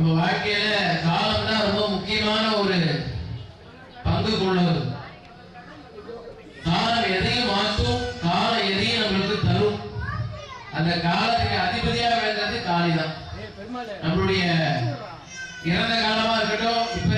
நம்ம வாழ்க்கையில காலம் தான் ரொம்ப முக்கியமான ஒரு பங்கு கொண்டது காலம் எதையும் மாற்றும் காலம் எதையும் நம்மளுக்கு தரும். அந்த காலத்துக்கு அதிபதியா வேண்டது காலி தான் நம்மளுடைய இறந்த காலமா இருக்கட்டும்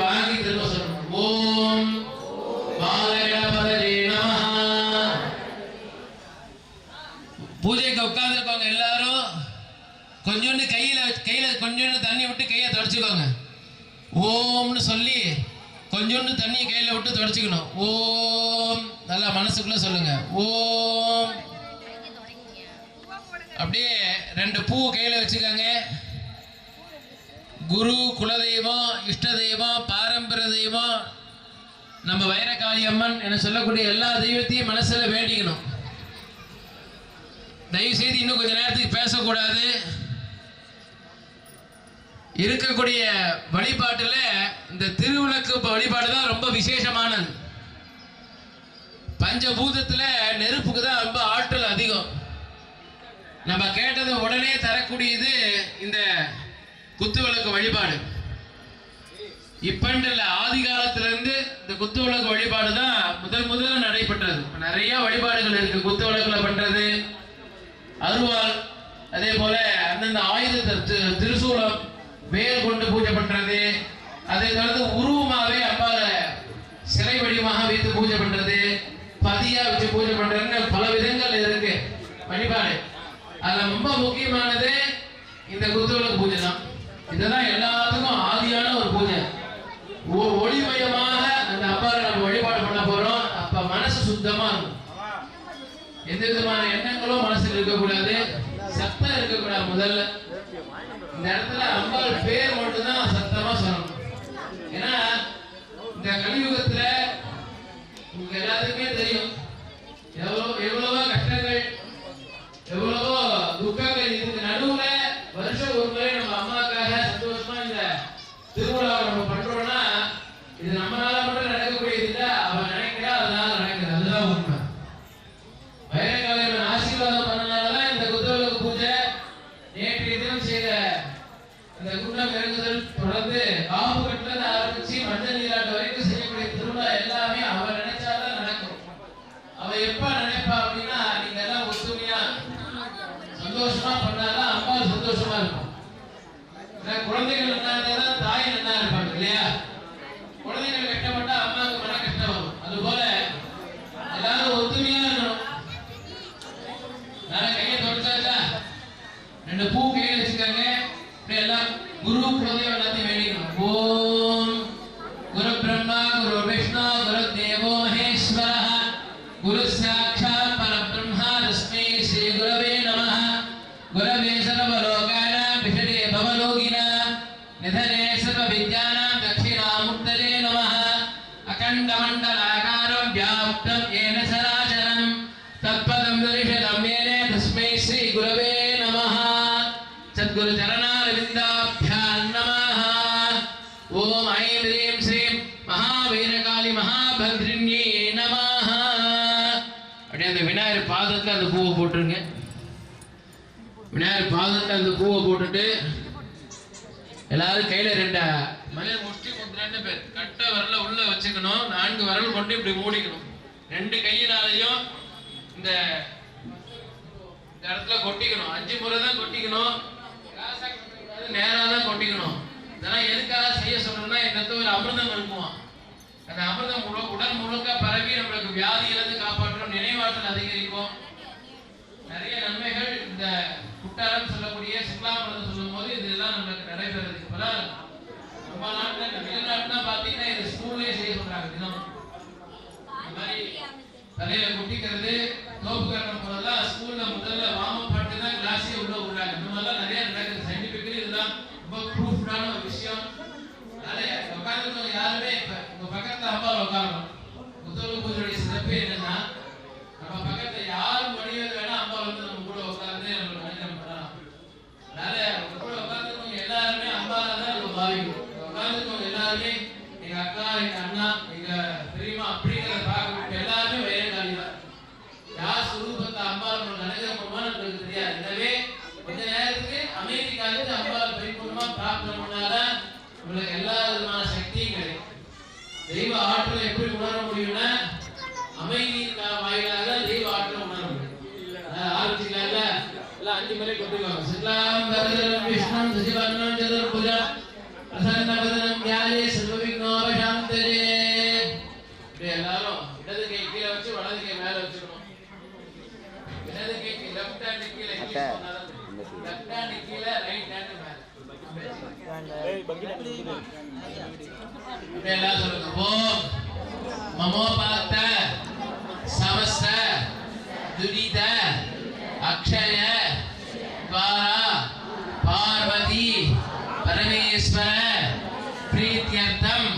வாங்கி திரும்ப சொல்லணும் ஓம் பூஜைக்கு உட்கார்ந்துருக்கவங்க எல்லாரும் கொஞ்சோண்டு கையில கையில கொஞ்சோண்டு தண்ணி விட்டு கையை தொடச்சுக்கோங்க ஓம்னு சொல்லி கொஞ்சோண்டு தண்ணி கையில விட்டு தொடச்சுக்கணும் ஓம் நல்லா மனசுக்குள்ள சொல்லுங்க ஓம் அப்படியே ரெண்டு பூ கையில வச்சுக்கோங்க குரு குலதெய்வம் இஷ்ட தெய்வம் பாரம்பரிய தெய்வம் நம்ம வைரகாளி அம்மன் என சொல்லக்கூடிய எல்லா தெய்வத்தையும் மனசில் வேண்டிக்கணும். தயவு செய்து இன்னும் கொஞ்ச நேரத்துக்கு பேசக்கூடாது. இருக்கக்கூடிய வழிபாட்டில் இந்த திருவிளக்கு வழிபாடு தான் ரொம்ப விசேஷமானது. பஞ்சபூதத்தில் நெருப்புக்கு தான் ரொம்ப ஆற்றல் அதிகம். நம்ம கேட்டதை உடனே தரக்கூடியது இந்த குத்துவிளக்கு வழிபாடு. இப்பண்டில் ஆதி காலத்திலிருந்து இந்த குத்து விளக்கு வழிபாடு தான் முதல் முதல்ல நடைபெற்றது. நிறைய வழிபாடுகள் இருக்கு. குத்து விளக்குல பண்றது அருவாள் அதே போல அந்தந்த ஆயுத தி- திருசூலம் வேல் கொண்டு பூஜை பண்றது அதை தொடர்ந்து உருவமாவே அம்பால சிலை வடிவமாக வைத்து பூஜை பண்றது பதியா வச்சு பூஜை பண்றதுன்னு பல விதங்கள் இருக்கு வழிபாடு அதுல ரொம்ப முக்கியமானது இந்த குத்துவிளக்கு பூஜை தான் இதுதான் எல்லாத்துக்கும் ஆதியான ஒரு பூஜை ஒ- ஒளிமயமாக அந்த அம்பாவை நம்ம வழிபாடு பண்ண போறோம் அப்ப மனசு சுத்தமா இருக்கும் எந்த விதமான எண்ணங்களும் மனசுல இருக்கக்கூடாது சத்தம் இருக்கக்கூடாது முதல்ல. இந்த இடத்துல அம்பாள் பேர் மட்டும்தான் சத்தமா சொல்லணும். ஏன்னா இந்த கலியுகத்துல உங்களுக்கு எல்லாத்துக்குமே தெரியும். எவ்வளவு எவ்வளவோ கஷ்டங்கள் எவ்வளவோ துக்கங்கள் இதுக்கு நடுவுல வருஷம் ஒரு முறை நம்ம அம்மாக்காக சந்தோஷமா இந்த திருவிழாவை நம்ம பண்றோம்னா இது நம்மளால நிதனே சர்வவித்யானாம் தட்சிணாமுக்தரே நமः ஏன சராச்சரம் தத்பதம் தரிசனம் ஏனே தஸ்மை ஸ்ரீ குரவே நமः சத்குரு சரணாரவிந்தாभ्यां நமः ஓம் ஐம் ஹ்ரீம் மகாவீரகாளி மகாபத்ரிண்யே நமः அப்படியே அந்த விநாயகர் பாதத்தில் அந்த பூவை போட்டுருங்க. விநாயகர் பாதத்தில் அந்த பூவை போட்டுட்டு எல்லாரும் கையில ரெண்டு. மலை முஷ்டி முத்திரன்னு பேர். கட்ட வரல உள்ள வச்சுக்கணும். நான்கு விரல் கொண்டு இப்படி மூடிக்கணும். ரெண்டு கையினாலையும் இந்த இடத்துல கொட்டிக்கணும். அஞ்சு முறை தான் கொட்டிக்கணும். கிராஸா தான் கொட்டிக்கணும். இதெல்லாம் எதுக்காக செய்ய சொல்றோம்னா இந்த இடத்துல ஒரு அமிர்தம் இருக்குமாம் அந்த அமிர்தம் முழு உடல் முழுக்க பரவி நம்மளுக்கு வியாதியிலிருந்து காப்பாற்றும் நினைவாற்றல் அதிகரிக்கும். நிறைய நன்மைகள் இந்த குட்டாரம் சொல்லக்கூடிய சிக்லாமிரதம் சொல்லும் போது இதெல்லாம் நம்மளுக்கு நடைபெறுது இப்பதான் நம்ம நாட்டுல இந்த வெளிநாட்டுல பாத்தீங்கன்னா இது ஸ்கூல்லயே செய்ய சொல்றாங்க தினம். தலையில குட்டிக்கிறது தோப்பு கரணம் போதெல்லாம் ஸ்கூல்ல முதல்ல வாம பாட்டு தான் கிளாஸே உள்ள விடுறாங்க. இந்த மாதிரிலாம் நிறைய நடக்குது. சயின்டிபிக்கலி இதெல்லாம் ரொம்ப ப்ரூஃப்டான ஒரு விஷயம். அதனால உட்காந்துருக்கவங்க யாருமே இப்ப உங்க பக்கத்துல அப்பா உட்காரணும். புத்தக பூஜையுடைய சிறப்பே என்ன நம்ம பக்கத்துல யார் மனிதர் வேணா அம்மா வந்து நம்ம கூட உட்கார்ந்து நம்ம மனிதன் பண்ணலாம் அதனால உங்க கூட உட்கார்ந்துருக்கவங்க தான் நம்ம உட்கார்ந்துருக்கவங்க எல்லாருமே எங்க அக்கா எங்க அண்ணா எங்க பெரியம்மா அப்படிங்கிறத எல்லாருமே தான் யார் சுரூபத்தை அம்மா நம்ம நினைக்கிறோமோ நம்மளுக்கு தெரியாது எனவே கொஞ்ச நேரத்துக்கு அமெரிக்காவுக்கு அம்பாவை பரிபூர்ணமா பிரார்த்தனை பண்ணாதான் உங்களுக்கு எல்லா விதமான சக்தியும் கிடைக்கும் தெய்வ ஆற்றலை எப்படி உணர முடியும்னா அமைதியின் வாயிலாக தெய்வ ஆற்றலை உணர முடியும் ஆரம்பிச்சுக்கலாம்ல எல்லாம் அஞ்சு முறை கொண்டுவாங்க சதுர்புஜா பிரசன்னவதனம் ஞாலே சர்வவிக்னோபசாந்தரே இப்படி எல்லாரும் இடது கை கீழே வச்சு வலது கை மேல வச்சுக்கணும் இடது கைக்கு லெஃப்ட் ஹேண்ட் கீழே லெஃப்ட் ஹேண்ட் கீழே ரைட் ஹேண்ட் மேல இப்படி எல்லாம் சொல்லுங்க ஓம் மமோபாத்த சமஸ்த துரித அக்ஷய துவாரா பிரீத்தியர்த்தம்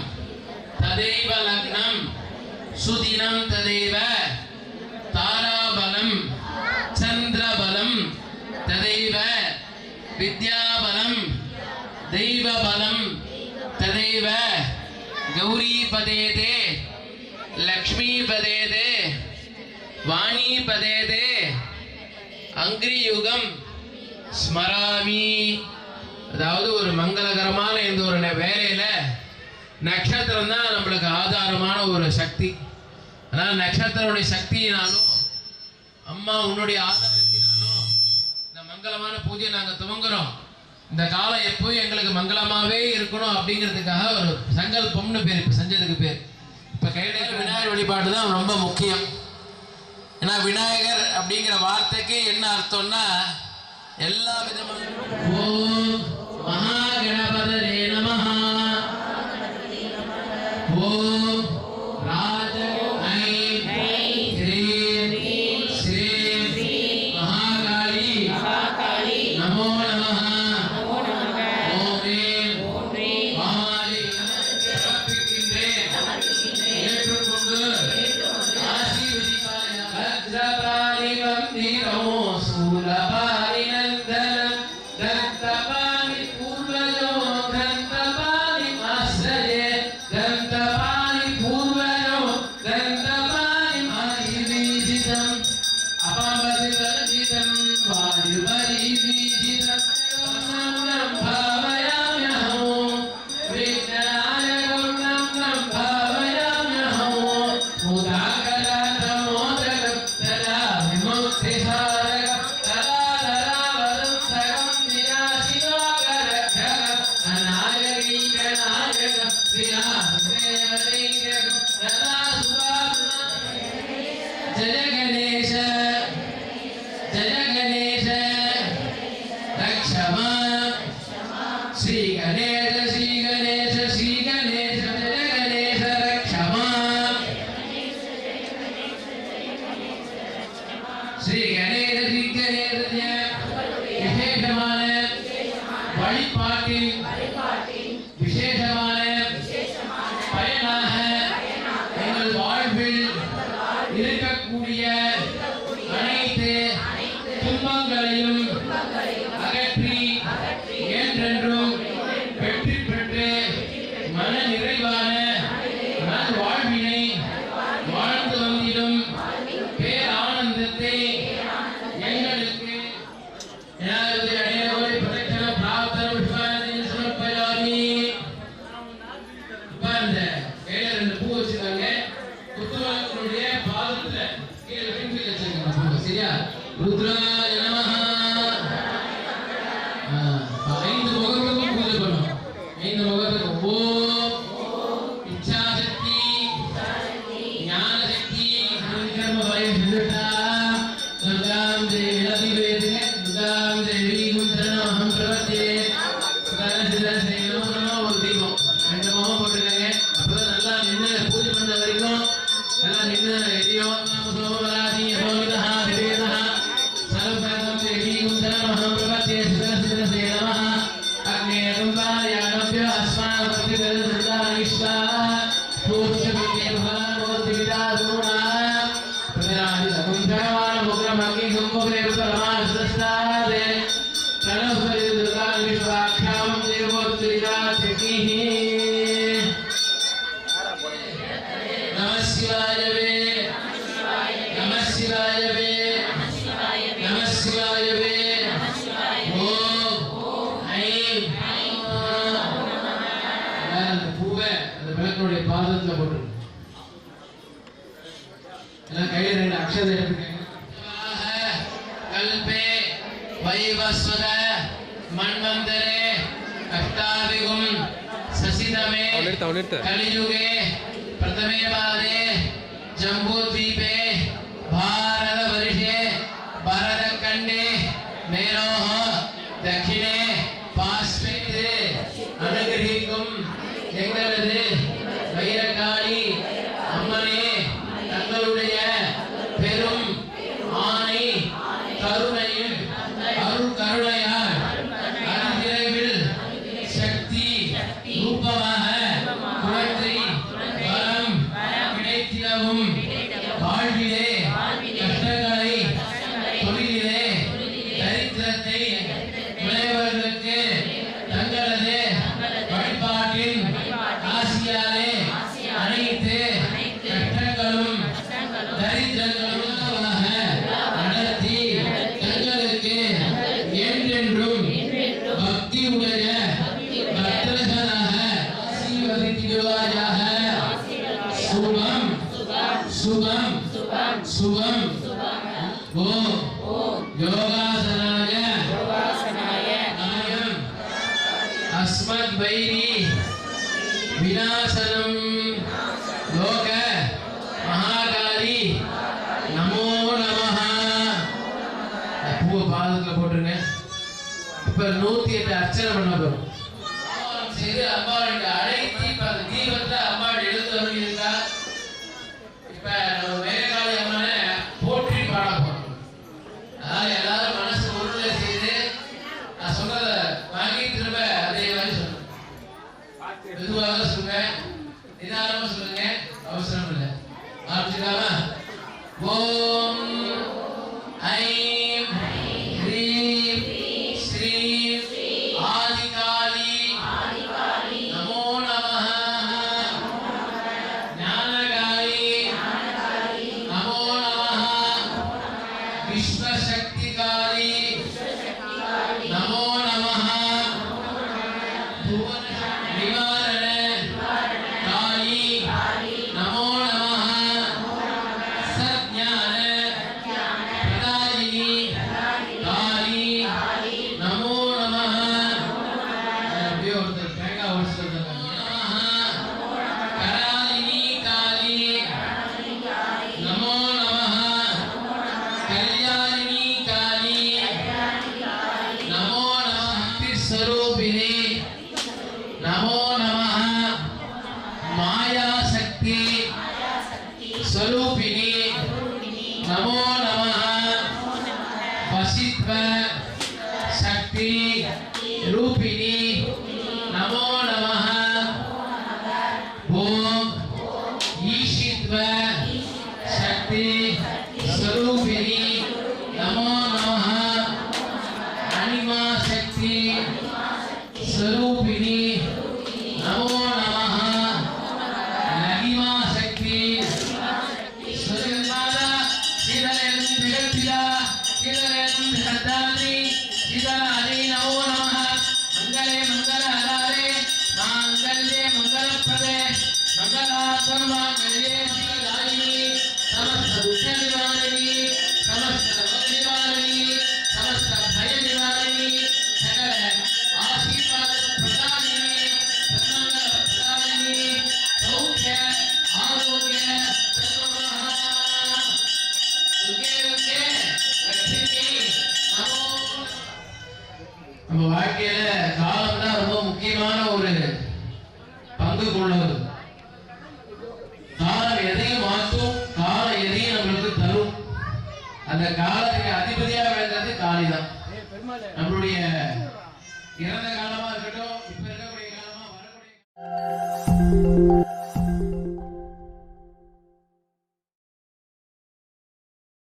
ததைவ லக்னம் சுதினம் ததைவ தாராபலம் சந்திரபலம் ததைவ வித்யாபலம் தெய்வபலம் ததைவ கௌரிபதேதே லக்ஷ்மீபதேதே வாணிபதேதே அங்கிரியுகம் ஸ்மராமி அதாவது ஒரு மங்களகரமான இந்த ஒரு வேலை நட்சத்திரம் தான் நம்மளுக்கு ஆதாரமான ஒரு சக்தி. அதனால் நட்சத்திரனுடைய சக்தியினாலும் அம்மா உன்னுடைய ஆதாரத்தினாலும் இந்த மங்களமான பூஜையை நாங்கள் துவங்குறோம். இந்த காலம் எப்போயும் எங்களுக்கு மங்களமாகவே இருக்கணும் அப்படிங்கிறதுக்காக ஒரு சங்கல்பம்னு பேர் இப்போ செஞ்சதுக்கு பேர். இப்போ கையில விநாயகர் வழிபாடு தான் ரொம்ப முக்கியம். ஏன்னா விநாயகர் அப்படிங்கிற வார்த்தைக்கு என்ன அர்த்தம்னா எல்லா விதமான विशेषमान Deus, ವೈವಸ್ವದ ಮಣ್ವಂತರೆ ಅಷ್ಟಾದಿಗುಂ ಸಸಿತಮೆ ಕಲಿಯುಗೆ ಪ್ರಥಮೆ ಪಾದೆ ಜಂಬೂದ್ವೀಪೆ ಭಾರತ பூ பாதத்தில் போட்டுருங்க. இப்போ நூத்தி எட்டு அர்ச்சனை பண்ண போகிறோம் செய்து அம்பாவோட சித்வ சக்தி ரூபிணி நமோ நம ஓம் ஈஷித்வ சக்தி ஸ்வரூபிணி நமோ நம அனிமா சக்தி ஸ்வரூபிணி நமோ நம நகிமா சக்தி ஸ்வரூபா சிதலெழும் பிறப்பிலா ಶತಾಬ್ದಿ ಶ್ರೀಧರಾರಿ ನಮೋ ನಮಃ. ಮಂಗಲೇ ಮಂಗಲ ಹರಾರೇ ಮಾಂಗಲ್ಯೇ ಪ್ರದೇ ಮಂಗಲಾತ್ಮ ಮಂಗಲೇ